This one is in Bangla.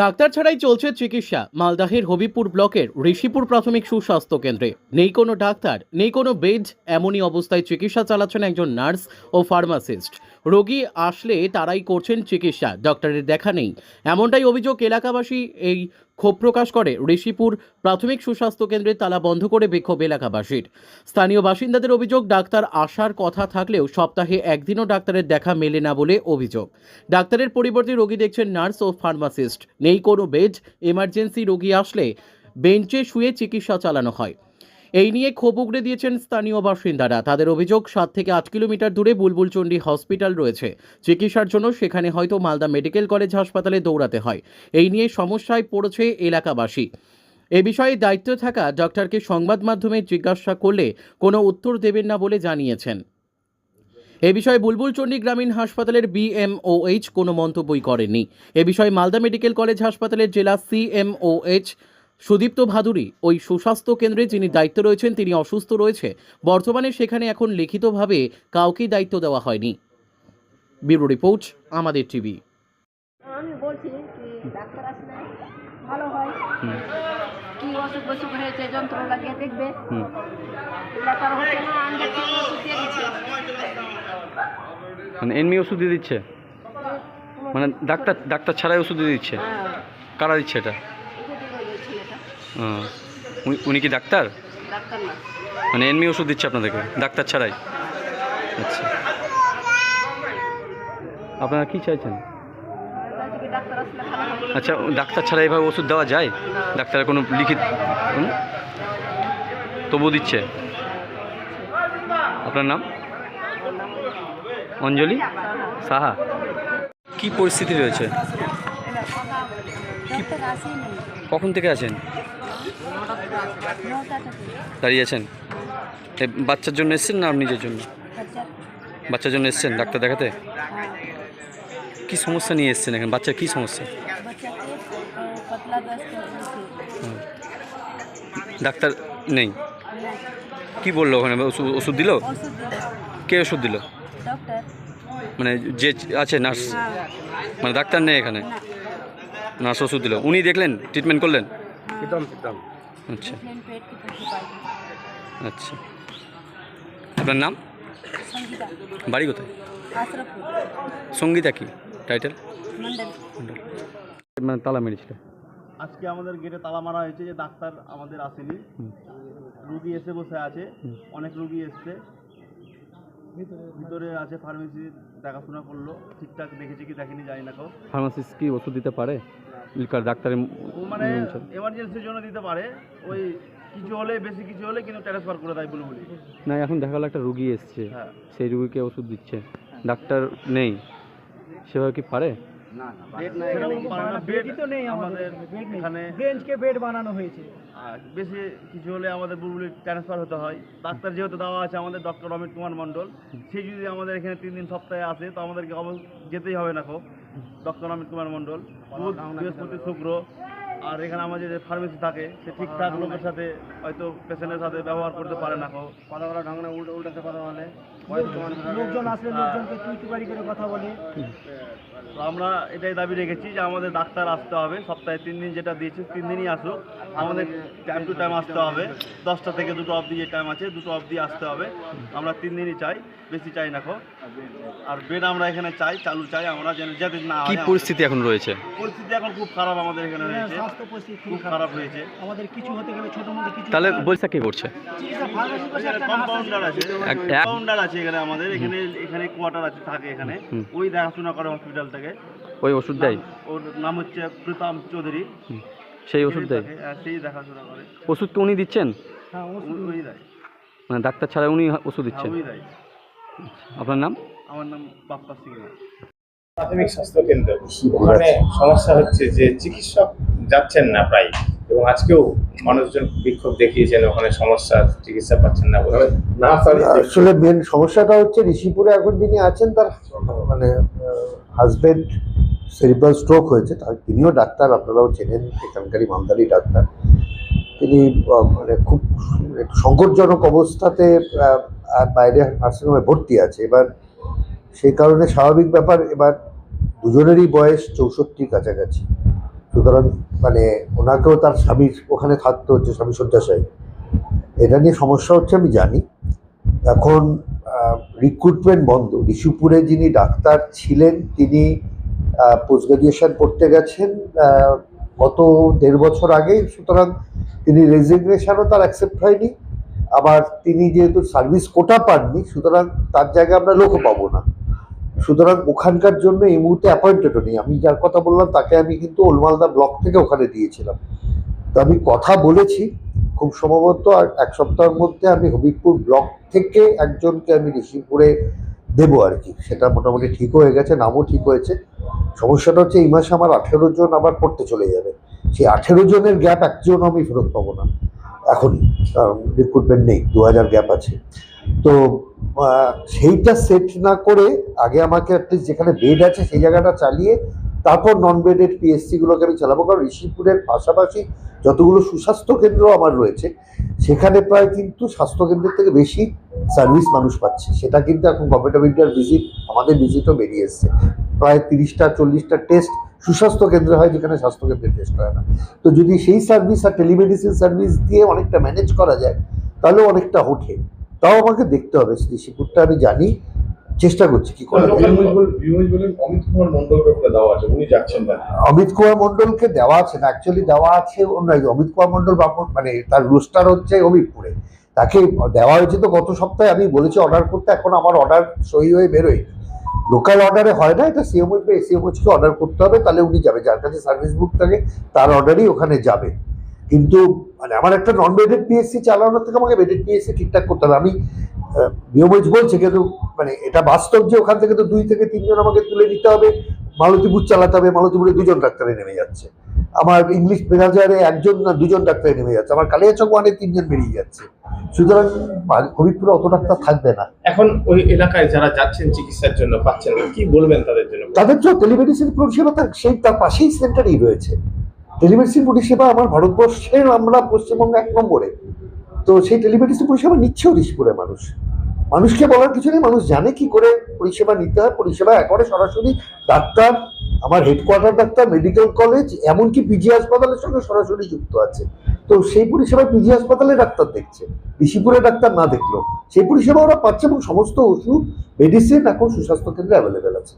ডাক্তার ছাড়াই চলছে চিকিৎসা। মালদাহের হবিপুর ব্লকের ঋষিপুর প্রাথমিক সুস্বাস্থ্য কেন্দ্রে। নেই কোনো ডাক্তার, নেই কোনো বেড, এমনই অবস্থায় চিকিৎসা চালাচ্ছেন একজন নার্স ও ফার্মাসিস্ট। রোগী আসলে তারাই করছেন চিকিৎসা ডক্টরের দেখা নেই। এমনটাই অভিযোগ এলাকাবাসী এই ক্ষোভ প্রকাশ করে। ঋষিপুর প্রাথমিক সুস্বাস্থ্য কেন্দ্রের তালা বন্ধ করে বিক্ষোভ এলাকাবাসীর। স্থানীয় বাসিন্দাদের অভিযোগ, ডাক্তার আসার কথা থাকলেও সপ্তাহে একদিনও ডাক্তারের দেখা মেলে না বলে অভিযোগ। ডাক্তারের পরিবর্তে রোগী দেখছেন নার্স ও ফার্মাসিস্ট। নেই কোনো বেড, এমার্জেন্সি রোগী আসলে বেঞ্চে শুয়ে চিকিৎসা চালানো হয়। এই নিয়ে ক্ষোভ উগড়ে দিয়েছেন স্থানীয় বাসিন্দারা। তাদের অভিযোগ, সাত থেকে আট কিলোমিটার দূরে বুলবুলচণ্ডী হসপিটাল রয়েছে। চিকিৎসার জন্য সেখানে হয়তো মালদা মেডিকেল কলেজ হাসপাতালে দৌড়াতে হয়। এই নিয়ে সমস্যায় পড়েছে এলাকাবাসী। এ বিষয়ে দায়িত্ব থাকা ডক্টরকে সংবাদ মাধ্যমে জিজ্ঞাসা করলে কোনো উত্তর দেবেন না বলে জানিয়েছেন। এ বিষয়ে বুলবুলচণ্ডী গ্রামীণ হাসপাতালের বিএমওএইচ কোনো মন্তব্যই করেননি। এ বিষয়ে মালদা মেডিকেল কলেজ হাসপাতালের জেলা সিএমওএইচ সুদীপ্ত ভাদুরী ওই সুস্বাস্থ্য কেন্দ্রে যিনি দায়িত্ব রয়েছেন তিনি অসুস্থ রয়েছে। বর্তমানে সেখানে এখন লিখিতভাবে কাউকেই দায়িত্ব দেওয়া হয়নি। ব্যুরো রিপোর্ট আমাদের টিভি। আমি বলছি কি ডাক্তার আসলে ভালো হয়? কি অসুখ বসুখ হয়েছে যন্ত্র লাগিয়ে দেখবে? এগুলো হচ্ছে না আমি কি ওষুধ দিয়ে দিচ্ছি। মানে এমনি ওষুধ দিয়ে দিচ্ছে? মানে ডাক্তার ডাক্তার ছাড়াই ওষুধ দিয়ে দিচ্ছে? হ্যাঁ। কারা দিচ্ছে এটা ওষুধ দিয়ে ওই ছেলেটা ও, উনি- উনি কি ডাক্তার? মানে এমনি ওষুধ দিচ্ছে আপনাদেরকে? ডাক্তার ছাড়াই? আচ্ছা। আপনারা কি চাইছেন? আচ্ছা ডাক্তার ছাড়া এভাবে ওষুধ দেওয়া যায়? ডাক্তারের কোনো লিখিত? তবু দিচ্ছে? আপনার নাম? অঞ্জলি? সাহা? কি পরিস্থিতি রয়েছে? কখন থেকে আছেন? নটা থেকে দাঁড়িয়ে আছেন? এ, বাচ্চার জন্য এসছেন না নিজের জন্য? বাচ্চার জন্য এসছেন ডাক্তার দেখাতে? কি সমস্যা নিয়ে এসছেন এখানে? বাচ্চার কি সমস্যা। ডাক্তার নেই? কি বলল ওখানে? ওষুধ দিল? কে ওষুধ দিল? মানে যে আছে নার্স? মানে ডাক্তার নেই এখানে? নার্স ওষুধ দিল। উনি দেখলেন? ট্রিটমেন্ট করলেন? আচ্ছা। আচ্ছা। আপনার নাম? সঙ্গীতা। বাড়ি কোথায়? সঙ্গীতা কি? টাইটেল মানে তালা মেরেছিল? আজকে আমাদের গেটে তালা মারা হয়েছে যে ডাক্তার আমাদের আসেনি। রুগী এসে বসে আছে। অনেক রুগী এসছে। ভিতরে আছে। ফার্মেসি দেখাশোনা করল ঠিকঠাক দেখেছি কি দেখেনি জানি না কেউ। ফার্মাসিস্ট কি ওষুধ দিতে পারে? ডাক্তারের মানে এমার্জেন্সির জন্য দিতে পারে ওই কিছু হলে বেশি কিছু হলে কিন্তু ট্রান্সফার করে দেয় বলে বলি। না এখন দেখা গেলো একটা রুগী এসছে। হ্যাঁ। সেই রুগীকে ওষুধ দিচ্ছে। ডাক্তার নেই। সেভাবে কি পারে? না, আমাদের এখানে বেঞ্চকে বেড বানানো হয়েছে। আর বেশি কিছু হলে আমাদের বুলবুলি ট্রান্সফার হতে হয়। ডাক্তার যেহেতু দেওয়া আছে আমাদের ডক্টর অমিত কুমার মণ্ডল সে যদি আমাদের এখানে তিন দিন সপ্তাহে আসে তো আমাদেরকে যেতেই হবে না খুব। ডক্টর অমিত কুমার মণ্ডল বুধ বৃহস্পতি শুক্র আর এখানে আমাদের যে ফার্মেসি থাকে সে ঠিকঠাক লোকের সাথে হয়তো পেশেন্টের সাথে ব্যবহার করতে পারে না। কথা বলা ঢঙ্গ না উল্টো উল্টাতে কথা বলে। লোকজন আসলে লোকজনকে তুই করে কথা বলে। তো আমরা এটাই দাবি রেখেছি যে আমাদের ডাক্তার আসতে হবে সপ্তাহে তিন দিন যেটা দিয়েছে তিন দিনই আসুক। আমাদের টাইম টু টাইম আসতে হবে। দশটা থেকে দুটো অবধি যে টাইম আছে দুটো অবধি আসতে হবে। আমরা তিন দিনই চাই বেশি চাই না খো আর বেড আমরা এখানে চাই চালু চাই আমরা যেন যাতে না কি হয়, পরিস্থিতি এখন রয়েছে? পরিস্থিতি এখন খুব খারাপ আমাদের এখানে হয়েছে স্বাস্থ্য পরিস্থিতি খুব খারাপ হয়েছে। আমাদের কিছু হতে গেলে ছোট মোটো কিছু তাহলে বলছে কে করছে কম্পাউন্ডার আছে। কম্পাউন্ডার আছে এখানে আমাদের এখানে এখানে কোয়ার্টার আছে থাকে এখানে। ওই দেখাশোনা করে হসপিটাল থেকে। ওই ওষুধ দেয়? ওর নাম হচ্ছে প্রীতম চৌধুরী। সেই ওষুধ দেয়? তাকে, সেই দেখাশোনা করে। ওষুধ তো উনি দিচ্ছেন? হ্যাঁ ওই দেয়। মানে ডাক্তার ছাড়া উনি ওষুধ হ্যাঁ দিচ্ছেন দেয়। আপনার নাম? আমার নাম বাপ্পা সিং প্রাথমিক স্বাস্থ্য কেন্দ্র। ওখানে সমস্যা হচ্ছে যে চিকিৎসক যাচ্ছেন না প্রায়। এবং আজকেও মানুষজন বিক্ষোভ দেখিয়েছেন ওখানে সমস্যা চিকিৎসা পাচ্ছেন না বলে। না আসলে মেন সমস্যাটা হচ্ছে ঋষিপুরে এখন যিনি আছেন তার মানে হাজবেন্ড সেরিব্রাল স্ট্রোক হয়েছে তার তিনিও ডাক্তার আপনারাও চেনেন এখানকারই মামদারি ডাক্তার। তিনি মানে খুব একটু সংকটজনক অবস্থাতে বাইরে নার্সিংহোমে ভর্তি আছে। এবার সেই কারণে স্বাভাবিক ব্যাপার এবার দুজনেরই বয়স চৌষট্টির কাছাকাছি। সুতরাং মানে ওনাকেও তার স্বামীর ওখানে থাকতে হচ্ছে স্বামী শয্যাশায়ী। এটা নিয়ে সমস্যা হচ্ছে আমি জানি। এখন রিক্রুটমেন্ট বন্ধ। ঋষিপুরে যিনি ডাক্তার ছিলেন, তিনি পোস্ট গ্রাজুয়েশন করতে গেছেন গত দেড় বছর আগে। সুতরাং তিনি রেজিগনেশনও তার অ্যাকসেপ্ট হয়নি। আবার তিনি যেহেতু সার্ভিস কোটা পাননি, সুতরাং তার জায়গায় আমরা লোকও পাবো না। সুতরাং ওখানকার জন্য এই মুহূর্তে অ্যাপয়েন্টেডও নেই। আমি যার কথা বললাম, তাকে আমি কিন্তু ওলমালদা ব্লক থেকে ওখানে দিয়েছিলাম। তো আমি কথা বলেছি, খুব সম্ভবত আর এক সপ্তাহের মধ্যে আমি হবিবপুর ব্লক থেকে একজনকে আমি ঋষিপুরে দেবো আর কি। সেটা মোটামুটি ঠিক হয়ে গেছে, নামও ঠিক হয়েছে। সমস্যাটা হচ্ছে, এই মাসে আমার আঠেরো জন আবার পড়তে চলে যাবে। সেই আঠেরো জনের গ্যাপ একজন আমি ফেরত পাবো না, এখনই। কারণ রিক্রুটমেন্ট নেই, দু হাজার গ্যাপ আছে। তো সেইটা সেট না করে আগে আমাকে অ্যাটলিস্ট যেখানে বেড আছে সেই জায়গাটা চালিয়ে তারপর নন বেডেড পিএসসিগুলোকে আমি চালাবো। কারণ ঋষিপুরের পাশাপাশি যতগুলো সুস্বাস্থ্য কেন্দ্র আমার রয়েছে, সেখানে প্রায় কিন্তু স্বাস্থ্যকেন্দ্রের থেকে বেশি সার্ভিস মানুষ পাচ্ছে। সেটা কিন্তু এখন গভর্নমেন্ট অফ ইন্ডিয়ার ভিজিট আমাদের ভিজিটও বেরিয়ে এসছে। প্রায় তিরিশটা, চল্লিশটা টেস্ট সুস্বাস্থ্য কেন্দ্রে হয় যেখানে স্বাস্থ্যকেন্দ্রে টেস্ট হয় না। তো যদি সেই সার্ভিস আর টেলিমেডিসিন সার্ভিস দিয়ে অনেকটা ম্যানেজ করা যায়, তাহলেও অনেকটা ওঠে। তাও আমাকে দেখতে হবে ঋষিপুরটা আমি জানি চেষ্টা করছি কি করা অমিত কুমার মন্ডলকে দেওয়া আছে উনি যাচ্ছেন না। অমিত কুমার মন্ডলকে দেওয়া আছে না অ্যাকচুয়ালি দেওয়া আছে অন্য। অমিত কুমার মন্ডল বাপন মানে তার রোস্টার হচ্ছে অমিতপুরে। তাকে দেওয়া হয়েছে তো গত সপ্তাহে আমি বলেছি অর্ডার করতে এখন আমার অর্ডার সই হয়ে বেরোয় লোকাল অর্ডারে হয় না এটা সিএমওইচ বা এসিএমওইচকে অর্ডার করতে হবে তাহলে উনি যাবে যার কাছে সার্ভিস বুক থাকে তার অর্ডারই ওখানে যাবে। কিন্তু মানে আমার একটা নন বেডেড পিএসসি চালানোর থেকে আমাকে বেডেড পিএসসি ঠিকঠাক করতে হবে। আমি নিয়মজ বলছে কিন্তু মানে এটা বাস্তব যে ওখান থেকে তো দুই থেকে তিনজন আমাকে তুলে নিতে হবে মালতীপুর চালাতে হবে মালতীপুরে দুজন ডাক্তারে নেমে যাচ্ছে। আমার ইংলিশ মেনাজারে একজন না দুজন ডাক্তারে নেমে যাচ্ছে। আমার কালিয়াচক ওয়ানে তিনজন বেরিয়ে যাচ্ছে। সুতরাং হবিবপুরে অত ডাক্তার থাকবে না। এখন ওই এলাকায় যারা যাচ্ছেন চিকিৎসার জন্য পাচ্ছেন কি বলবেন তাদের জন্য? তাদের তো টেলিমেডিসিন পরিষেবা তার সেই তার পাশেই সেন্টারেই রয়েছে। টেলিমেডিসিন পরিষেবা আমার ভারতবর্ষের, আমরা পশ্চিমবঙ্গে এক নম্বরে। তো সেই টেলিমেডিসিন পরিষেবা নিচ্ছেও ঋষিপুরে মানুষ। মানুষকে বলার কিছু নেই, মানুষ জানে কি করে পরিষেবা নিতে হয়। পরিষেবা একবারে সরাসরি ডাক্তার, আমার হেডকোয়ার্টার ডাক্তার মেডিকেল কলেজ এমনকি পিজি হাসপাতালের সঙ্গে সরাসরি যুক্ত আছে। তো সেই পরিষেবায় পিজি হাসপাতালে ডাক্তার দেখছে, ঋষিপুরে ডাক্তার না দেখল। সেই পরিষেবা ওরা পাচ্ছে এবং সমস্ত ওষুধ মেডিসিন এখন সুস্বাস্থ্য কেন্দ্রে অ্যাভেলেবেল আছে।